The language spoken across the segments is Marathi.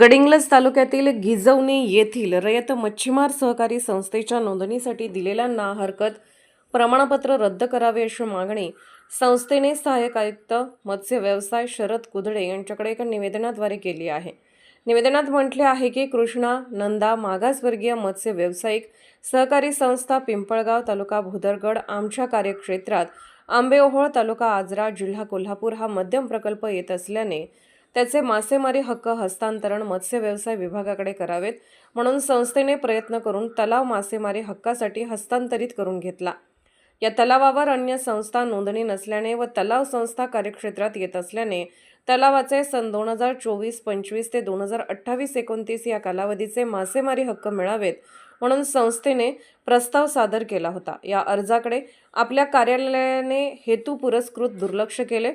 गडिंग्लज तालुक्यातील गिजवणे येथील रयत मच्छीमार सहकारी संस्थेच्या नोंदणीसाठी दिलेल्या ना हरकत प्रमाणपत्र रद्द करावे अशी मागणी संस्थेने सहाय्यक आयुक्त मत्स्य व्यवसाय शरद कुदळे यांच्याकडे एका निवेदनाद्वारे केली आहे. निवेदनात म्हटले आहे की कृष्णा नंदा मागासवर्गीय मत्स्य व्यावसायिक सहकारी संस्था पिंपळगाव तालुका भुदरगड आमच्या कार्यक्षेत्रात आंबेओहोळ तालुका आजरा जिल्हा कोल्हापूर हा मध्यम प्रकल्प येत असल्याने त्याचे मासेमारी हक्क हस्तांतरण मत्स्य व्यवसाय विभागाकडे करावेत. म्हणून संस्थेने प्रयत्न करून तलाव मासेमारी हक्कासाठी हस्तांतरित करून घेतला. या तलावावर अन्य संस्था नोंदणी नसल्याने व तलाव संस्था कार्यक्षेत्रात येत असल्याने तलावाचे सन दोन हजार चोवीस पंचवीस ते दोन हजार अठ्ठावीस एकोणतीस या कालावधीचे मासेमारी हक्क मिळावेत. म्हणून संस्थेने प्रस्ताव सादर केला होता. या अर्जाकडे आपल्या कार्यालयाने हेतू पुरस्कृत दुर्लक्ष केले.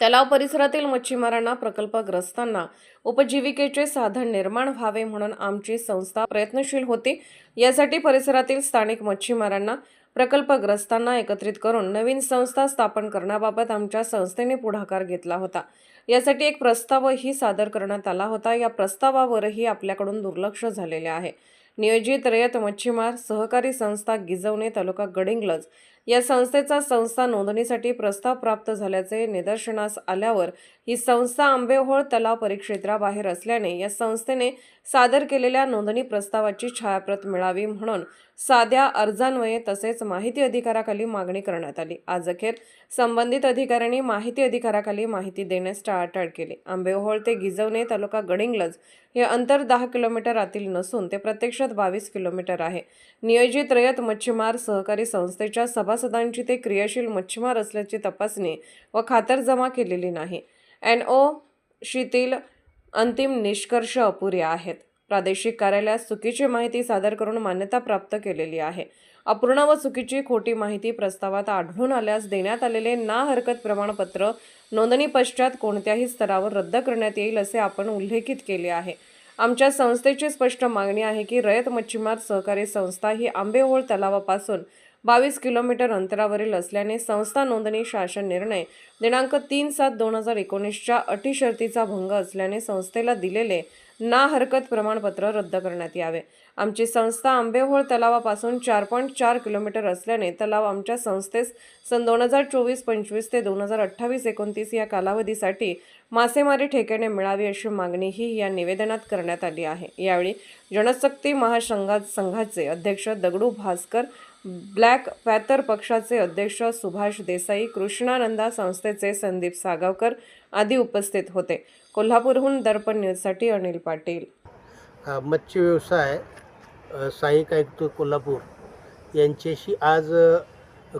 तलाव परिसरातील मच्छीमारांना प्रकल्पग्रस्तांना उपजीविकेचे साधन निर्माण व्हावे म्हणून आमची संस्था प्रयत्नशील होती. यासाठी परिसरातील स्थानिक मच्छीमारांना प्रकल्पग्रस्तांना एकत्रित करून नवीन संस्था स्थापन करण्याबाबत आमच्या संस्थेने पुढाकार घेतला होता. यासाठी एक प्रस्तावही सादर करण्यात आला होता. या प्रस्तावावरही आपल्याकडून दुर्लक्ष झालेले आहे. नियोजित रयत मच्छीमार सहकारी संस्था गिजवणे तालुका गडिंग्लज या संस्थेचा संस्था नोंदणीसाठी प्रस्ताव प्राप्त झाल्याचे निदर्शनास आल्यावर ही संस्था आंबेहोळ तलाव परिक्षेत्राबाहेर असल्याने या संस्थेने सादर केलेल्या नोंदणी प्रस्तावाची छायाप्रत मिळावी म्हणून साध्या अर्जान्वये तसेच माहिती अधिकाराखाली मागणी करण्यात आली. आज अखेर संबंधित अधिकाऱ्यांनी माहिती अधिकाराखाली माहिती देण्यास टाळाटाळ केली. आंबेहोळ ते गिजवणे तालुका गडिंग्लज हे अंतर दहा किलोमीटर आतील नसून ते प्रत्यक्षात बावीस किलोमीटर आहे. नियोजित रयत मच्छीमार सहकारी संस्थेच्या सभासदांची ते क्रियाशील मच्छीमार असल्याची तपासणी व खातरजमा केलेली नाही. एन ओ शीतील अंतिम निष्कर्ष अपुरे आहेत. प्रादेशिक कार्यालयात चुकीची माहिती सादर करून मान्यता प्राप्त केलेली आहे. अपूर्ण व चुकीची खोटी माहिती प्रस्तावात आढळून आल्यास देण्यात आलेले ना हरकत प्रमाणपत्र नोंदणी पश्चात कोणत्याही स्तरावर रद्द करण्यात येईल असे आपण उल्लेखित केले आहे. आमच्या संस्थेची स्पष्ट मागणी आहे की रयत मच्छीमार सहकारी संस्था ही आंबेहोळ तलावापासून बावीस किलोमीटर अंतरावरील असल्याने संस्था नोंदणी शासन निर्णय दिनांक तीन सात दोन हजार एकोणीसच्या अटी शर्तीचा भंग असल्याने संस्थेला दिलेले ना हरकत प्रमाणपत्र रद्द करण्यात यावे. आमची संस्था आंबेहोळ तलावापासून चार पॉईंट चार किलोमीटर असल्याने तलाव आमच्या संस्थेस सन दोन हजार चोवीस पंचवीस ते दोन हजार अठ्ठावीस एकोणतीस या कालावधीसाठी मासेमारी ठेक्याने मिळावी अशी मागणीही या निवेदनात करण्यात आली आहे. यावेळी जनशक्ती महासंघात संघाचे अध्यक्ष दगडू भास्कर ब्लॅक पॅथर पक्षाचे अध्यक्ष सुभाष देसाई कृष्णानंदा संस्थेचे संदीप सागावकर आदी उपस्थित होते. कोल्हापूरहून दर्पण न्यूजसाठी अनिल पाटील. मच्छी मत्स्य व्यवसाय साईक आयुक्त कोल्हापूर यांच्याशी आज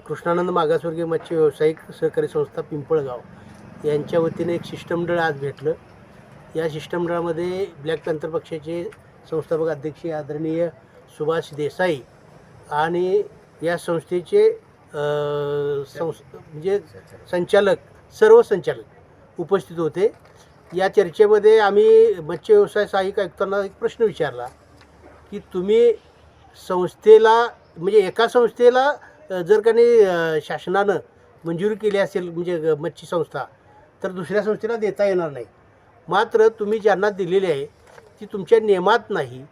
कृष्णानंद मागासवर्गीय मत्स्य व्यावसायिक सहकारी संस्था पिंपळगाव यांच्या वतीने एक शिष्टमंडळ आज भेटलं. या शिष्टमंडळामध्ये ब्लॅक पॅन्थर पक्षाचे संस्थापक अध्यक्ष आदरणीय सुभाष देसाई आणि या संस्थेचे अ, संस म्हणजे संचालक सर्व संचालक उपस्थित होते. या चर्चेमध्ये आम्ही मत्स्य व्यवसाय सहाय्यक आयुक्तांना एक प्रश्न विचारला की तुम्ही संस्थेला म्हणजे एका संस्थेला जर का नाही शासनानं मंजुरी केली असेल म्हणजे ग- मच्छी संस्था तर दुसऱ्या संस्थेला देता येणार नाही. मात्र तुम्ही ज्यांना दिलेली आहे ती तुमच्या नियमात नाही.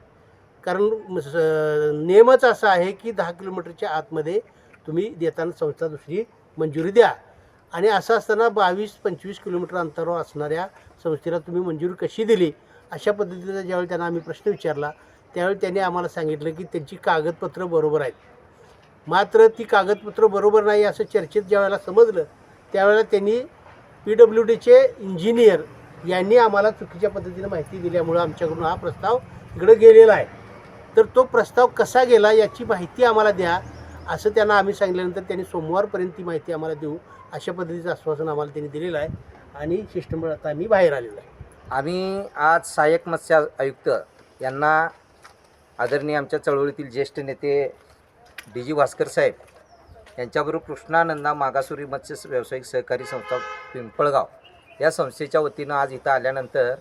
कारण म- असं नियमच असा आहे की दहा किलोमीटरच्या आतमध्ये तुम्ही देताना संस्था दुसरी मंजुरी द्या. आणि असं असताना बावीस पंचवीस किलोमीटर अंतरावर असणाऱ्या संस्थेला तुम्ही मंजुरी कशी दिली? अशा पद्धतीचा ज्यावेळी त्यांना आम्ही प्रश्न विचारला त्यावेळी त्यांनी आम्हाला सांगितलं की त्यांची कागदपत्र बरोबर आहेत. मात्र ती कागदपत्र बरोबर नाही असं चर्चेत ज्यावेळेला समजलं त्यावेळेला त्यांनी पी डब्ल्यू डीचे इंजिनियर यांनी आम्हाला चुकीच्या पद्धतीनं माहिती दिल्यामुळं आमच्याकडून हा प्रस्ताव इकडं गेलेला आहे. तर तो प्रस्ताव कसा गेला याची माहिती आम्हाला द्या असं त्यांना आम्ही सांगितल्यानंतर त्यांनी सोमवारपर्यंत ती माहिती आम्हाला देऊ अशा पद्धतीचं आश्वासन आम्हाला त्यांनी दिलेलं आहे आणि शिष्टमंडळ आता आम्ही बाहेर आलेलो आहे. आम्ही आज सहाय्यक मत्स्य आयुक्त यांना आदरणीय आमच्या चळवळीतील ज्येष्ठ नेते डी जी भास्कर साहेब यांच्याबरोबर कृष्णानंदा मागासुरी मत्स्य व्यावसायिक सहकारी संस्था पिंपळगाव या संस्थेच्या वतीनं आज इथं आल्यानंतर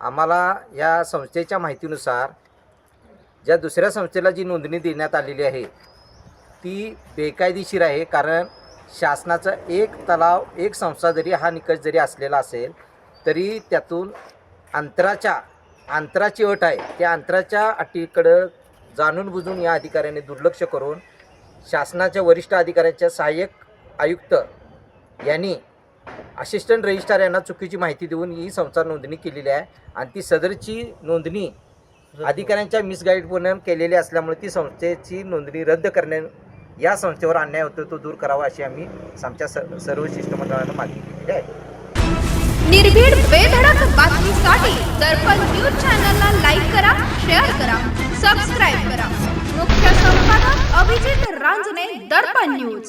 आम्हाला या संस्थेच्या माहितीनुसार ज्या दुसऱ्या संस्थेला जी नोंदणी देण्यात आलेली आहे ती बेकायदेशीर आहे कारण शासनाचा एक तलाव एक संस्था जरी हा निकष जरी असलेला असेल तरी त्यातून अंतराच्या अंतराची अट आहे. त्या अंतराच्या अटीकडं जाणून बुजून या अधिकाऱ्याने दुर्लक्ष करून शासनाच्या वरिष्ठ अधिकाऱ्यांच्या सहाय्यक आयुक्त यांनी असिस्टंट रजिस्ट्रार यांना चुकीची माहिती देऊन ही संस्था नोंदणी केलेली आहे आणि ती सदरची नोंदणी अधिकाऱ्यांच्या मिसगाईडपणे केलेली असल्यामुळे ती संस्थेची नोंदणी रद्द करण्या या संस्थेवर अन्याय होतो तो दूर करावा अशी आम्ही आमच्या स- सर्व शिष्टमंडळानं मागणी केलेली आहे. निर्भीड बेधडक बातमीसाठी दर्पण न्यूज चॅनलला लाईक करा शेअर करा सबस्क्राईब करा. मुख्य संपादक अभिजित रांजणे दर्पण न्यूज.